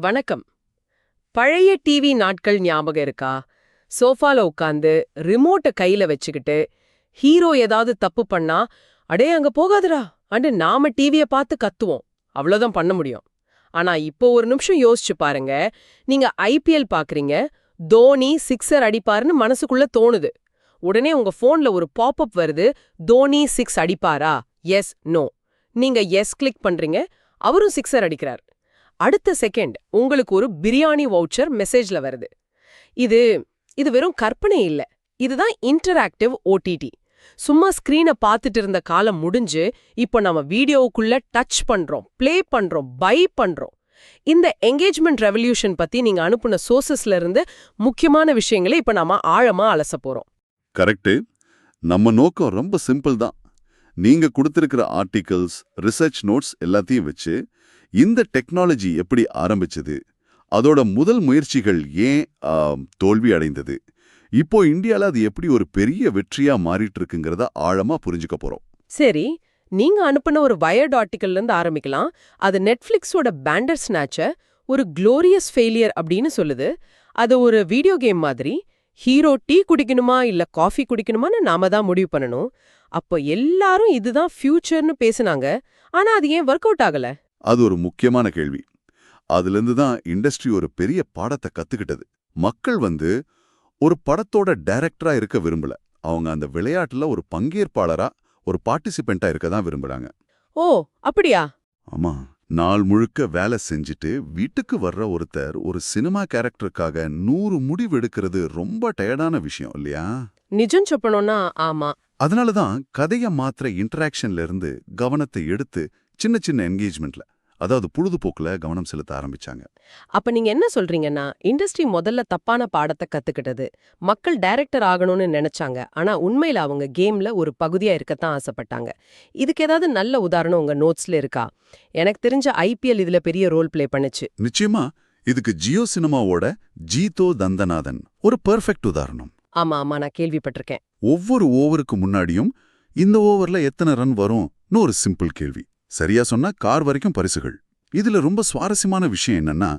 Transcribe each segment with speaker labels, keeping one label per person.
Speaker 1: வணக்கம். பழைய டிவி நாட்கள் ஞாபகம் இருக்கா? சோஃபால உட்காந்து ரிமோட்டை கையில வச்சுக்கிட்டு ஹீரோ ஏதாவது தப்பு பண்ணா அடே அங்க போகாதடா அண்டு நாம டிவிய பார்த்து கத்துவோம். அவ்வளவுதான் பண்ண முடியும். ஆனா இப்போ ஒரு நிமிஷம் யோசிச்சு பாருங்க. நீங்க ஐபிஎல் பாக்குறீங்க தோனி சிக்ஸர் அடிப்பாருன்னு மனசுக்குள்ள தோணுது. உடனே உங்க போன்ல ஒரு பாப்அப் வருது தோனி சிக்ஸ் அடிப்பாரா? எஸ் நோ நீங்க எஸ் கிளிக் பண்றீங்க அவரும் சிக்ஸர் அடிக்கிறார். அடுத்த செகண்ட் உங்களுக்கு ஒரு பிரியாணி வவுச்சர் மெசேஜ்ல வருது. இது இது வெறும் கற்பனை இல்ல. இதுதான் இன்டராக்டிவ் ஓடிடி சும்மா ஸ்க்ரீனை பார்த்துட்டு இருந்த காலம் முடிஞ்சு இப்போ நம்ம வீடியோவுக்குள்ள டச் பண்றோம் ப்ளே பண்றோம் பை பண்றோம். இந்த என்கேஜ்மெண்ட் ரெவல்யூஷன் பத்தி நீங்க அனுப்புன சோர்சஸ்ல இருந்து முக்கியமான விஷயங்களை இப்ப நாம ஆழமா அலச போறோம்.
Speaker 2: கரெக்டு நம்ம நோக்கம் ரொம்ப சிம்பிள் தான். நீங்க கொடுத்திருக்கிற ஆர்டிகல்ஸ் ரிசர்ச் நோட்ஸ் எல்லாத்தையும் வச்சு இந்த டெக்னாலஜி எப்படி ஆரம்பிச்சது? அதோட முதல் முயற்சிகள் ஏன் தோல்வி அடைந்தது? இப்போ இந்தியால அது எப்படி ஒரு பெரிய வெற்றியா மாறிட்டு இருக்குங்கிறத ஆழமா புரிஞ்சுக்க போறோம்.
Speaker 1: சரி நீங்க அனுப்புன ஒரு வயர்ட் ஆர்டிக்கல்ல இருந்து ஆரம்பிக்கலாம். அது நெட்ஃபிளிக்ஸோட பேண்டர் ஸ்நாச்ச ஒரு குளோரியஸ் ஃபெயிலியர் அப்படின்னு சொல்லுது. அது ஒரு வீடியோ கேம் மாதிரி. ஹீரோ டீ குடிக்கணுமா இல்ல காஃபி குடிக்கணுமான்னு நாம தான் முடிவு பண்ணணும். அப்போ எல்லாரும் இதுதான் ஃபியூச்சர்னு பேசுனாங்க. ஆனா அது ஏன் ஒர்க் அவுட் ஆகல?
Speaker 2: அது ஒரு முக்கியமான கேள்வி. அதிலிருந்து தான் இண்டஸ்ட்ரி ஒரு பெரிய பாடத்தை கத்துக்கிட்டது. மக்கள் வந்து ஒரு படத்தோட டைரக்டரா இருக்க விரும்பல. அவங்க அந்த விளையாட்டுல ஒரு பங்கேற்பாளரா ஒரு பார்ட்டிசிபெண்டா இருக்க தான் விரும்புறாங்க.
Speaker 1: ஓ அப்படியா?
Speaker 2: ஆமா. நாள் முழுக்க வேலை செஞ்சுட்டு வீட்டுக்கு வர்ற ஒருத்தர் ஒரு சினிமா கேரக்டருக்காக நூறு முடிவு எடுக்கிறது ரொம்ப டயர்டான விஷயம் இல்லையா?
Speaker 1: நிஜம் சொல்லணும்னா ஆமா.
Speaker 2: அதனால தான் கதைய மாத்திர இன்டராக்ஷன்ல இருந்து கவனத்தை எடுத்து சின்ன சின்ன என்கேஜ்மெண்ட்ல அதாவது பொழுதுபோக்குல கவனம் செலுத்த ஆரம்பிச்சாங்க.
Speaker 1: அப்ப நீங்க என்ன சொல்றீங்கன்னா இண்டஸ்ட்ரி முதல்ல தப்பான பாடத்தை கத்துக்கிட்டது. மக்கள் டைரக்டர் ஆகணும்னு நினைச்சாங்க. ஆனா உண்மையில அவங்க கேம்ல ஒரு பகுதியா இருக்கத்தான் ஆசைப்பட்டாங்க. இதுக்கு ஏதாவது நல்ல உதாரணம் உங்க நோட்ஸ்ல இருக்கா? எனக்கு தெரிஞ்ச ஐபிஎல் இதுல பெரிய ரோல் ப்ளே பண்ணுச்சு.
Speaker 2: நிச்சயமா இதுக்கு ஜியோ சினிமாவோட ஜீதோ தந்தநாதன் ஒரு பெர்ஃபெக்ட் உதாரணம்.
Speaker 1: ஆமா ஆமா நான் கேள்விப்பட்டிருக்கேன்.
Speaker 2: ஒவ்வொரு ஓவருக்கு முன்னாடியும் இந்த ஓவர்ல எத்தனை ரன் வரும்னு ஒரு சிம்பிள் கேள்வி. சரியா சொன்னா கார் வரைக்கும் பரிசுகள். இதுல ரொம்ப சுவாரஸ்யமான விஷயம் என்னன்னா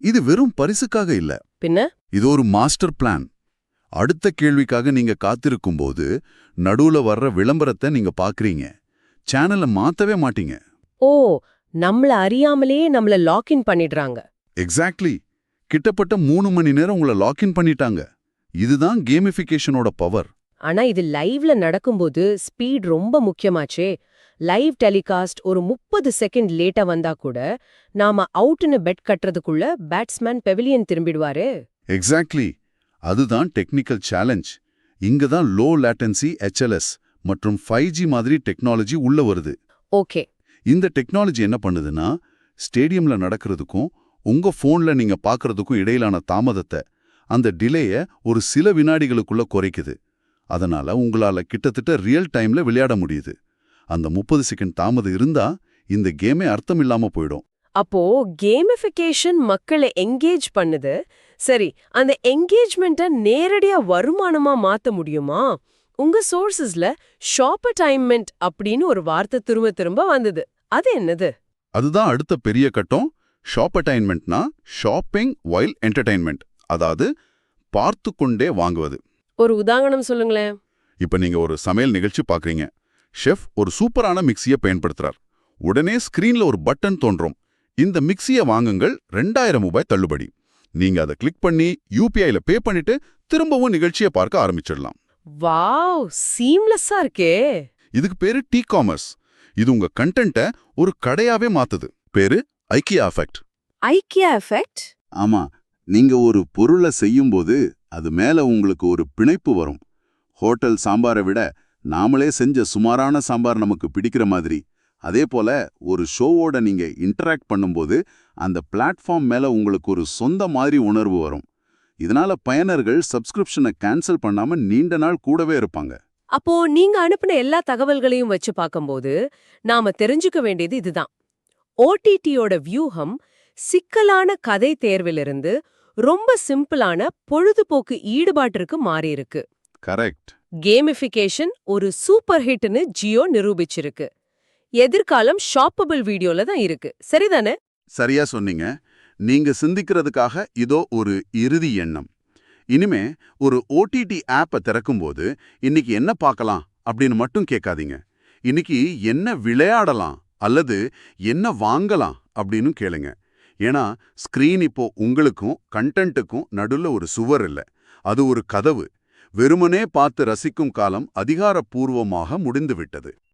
Speaker 2: இது வெறும் பரிசுக்காக இல்ல.
Speaker 1: பின்ன?
Speaker 2: இது ஒரு மாஸ்டர் பிளான். அடுத்த கேள்விக்காக நீங்க காத்திருக்கும்போது நடுவுல வர்ற விளம்பரத்தை நீங்க பாக்குறீங்க. சேனலை மாத்தவே மாட்டீங்க.
Speaker 1: ஓ நம்மள அறியாமலேயே நம்மள லாக்இன் பண்ணிடுறாங்க.
Speaker 2: எக்ஸாக்ட்லி கிட்டப்பட்ட மூணு மணி நேரம் உங்களை லாக்இன் பண்ணிட்டாங்க. இதுதான் கேமிஃபிகேஷனோட பவர்
Speaker 1: ஆனா இது லைவ்ல நடக்கும்போது ஸ்பீட் ரொம்ப முக்கியமாச்சே. லைவ் டெலிகாஸ்ட் ஒரு முப்பது செகண்ட் லேட்டா வந்தா கூட நாம அவுட்னு பெட் கட்டுறதுக்குள்ள பேட்ஸ்மேன் பெவிலியன் திரும்பிடுவாரு.
Speaker 2: எக்ஸாக்ட்லி அதுதான் டெக்னிக்கல் சேலஞ்ச். இங்க தான் லோ லேட்டன்சி HLS மற்றும் ஃபைவ் ஜி மாதிரி டெக்னாலஜி உள்ள வருது.
Speaker 1: ஓகே.
Speaker 2: இந்த டெக்னாலஜி என்ன பண்ணுதுன்னா ஸ்டேடியம்ல நடக்கிறதுக்கும் உங்க போன்ல நீங்க பார்க்கறதுக்கும் இடையிலான தாமதத்தை அந்த டிலேய ஒரு சில வினாடிகளுக்குள்ள குறைக்குது. அதனால உங்களால கிட்டத்தட்ட ரியல் டைம்ல விளையாட முடியுது. அந்த முப்பது செகண்ட் தாமதம் இருந்தா இந்த கேமே அர்த்தம் இல்லாம போயிடும்.
Speaker 1: அப்போ கேமிஃபிகேஷன் மக்களை எங்கேஜ் பண்ணுது. சரி அந்த என்கேஜ்மெண்ட்டை நேரடியா வருமானமா மாத்த முடியுமா? உங்க சோர்சஸ்ல ஷாப் அடைன்மெண்ட் அப்படின்னு ஒரு வார்த்தை திரும்ப திரும்ப வந்தது. அது என்னது?
Speaker 2: அதுதான் அடுத்த பெரிய கட்டம். ஷாப் அட்டைன்மெண்ட்னா ஷாப்பிங் வைல் என்டர்டைன்மெண்ட் அதாவது பார்த்து கொண்டே வாங்குவது.
Speaker 1: ஒரு உதாரணம் சொல்லுங்களேன்.
Speaker 2: இப்ப நீங்க ஒரு சமையல் நிகழ்ச்சி பாக்குறீங்க. ஷெஃப் ஒரு சூப்பரான மிக்ஸியை பயன்படுத்துறார். உடனே ஸ்கிரீன்ல ஒரு பட்டன் தோன்றும். இந்த மிக்ஸியை வாங்குங்கள் ரெண்டாயிரம் ரூபாய் தள்ளுபடி. நீங்க அதை கிளிக் பண்ணி யூபிஐல பே பண்ணிட்டு திரும்பவும் நிகழ்ச்சியை பார்க்க ஆரம்பிச்சிடலாம்.
Speaker 1: வாவ்! சீம்லெஸ்ஸா இருக்கே.
Speaker 2: இதுக்கு பேரு டீ காமர்ஸ் இது உங்க கண்டென்ட்டை ஒரு கடையாவே மாத்துது. பேரு ஐக்கியா அஃபெக்ட்
Speaker 1: ஐக்கியா எஃபெக்ட்
Speaker 2: ஆமா. நீங்க ஒரு பொருளை செய்யும்போது அது மேல உங்களுக்கு ஒரு பிணைப்பு வரும். ஹோட்டல் சாம்பாரை விட நாமளே செஞ்ச சுமாரான சாம்பார் நமக்கு பிடிக்கிற மாதிரி. அதே போல ஒரு ஷோவோட நீங்க இன்டராக்ட் பண்ணும்போது அந்த பிளாட்ஃபார்ம் மேல உங்களுக்கு ஒரு சொந்த மாதிரி உணர்வு வரும். இதனால பயனர்கள் சப்ஸ்கிரிப்ஷனை கேன்சல் பண்ணாம நீண்ட நாள் கூடவே இருப்பாங்க.
Speaker 1: அப்போ நீங்க அனுப்பின எல்லா தகவல்களையும் வச்சு பார்க்கும்போது நாம தெரிஞ்சுக்க வேண்டியது இதுதான். ஓடிடியோட வியூகம் சிக்கலான கதை தேர்விலிருந்து ரொம்ப சிம்பிளான பொழுதுபோக்கு ஈடுபாட்டிற்கு மாறியிருக்கு.
Speaker 2: கரெக்ட்.
Speaker 1: கேமிஃபிகேஷன் ஒரு சூப்பர் ஹிட்னு ஜியோ நிரூபிச்சிருக்கு. எதிர்காலம் ஷாப்பபிள் வீடியோல தான் இருக்கு. சரிதானே?
Speaker 2: சரியா சொன்னீங்க. நீங்க சிந்திக்கிறதுக்காக இதோ ஒரு இறுதி எண்ணம். இனிமே ஒரு ஓடிடி ஆப்பை திறக்கும்போது இன்னைக்கு என்ன பார்க்கலாம் அப்படின்னு மட்டும் கேட்காதீங்க. இன்னைக்கு என்ன விளையாடலாம் அல்லது என்ன வாங்கலாம் அப்படின்னு கேளுங்க. ஏன்னா ஸ்கிரீன் இப்போ உங்களுக்கும் கண்டென்ட்டுக்கும் நடுல ஒரு சுவர் இல்லை. அது ஒரு கதவு. வெறுமனே பார்த்து ரசிக்கும் காலம் அதிகாரப்பூர்வமாக முடிந்துவிட்டது.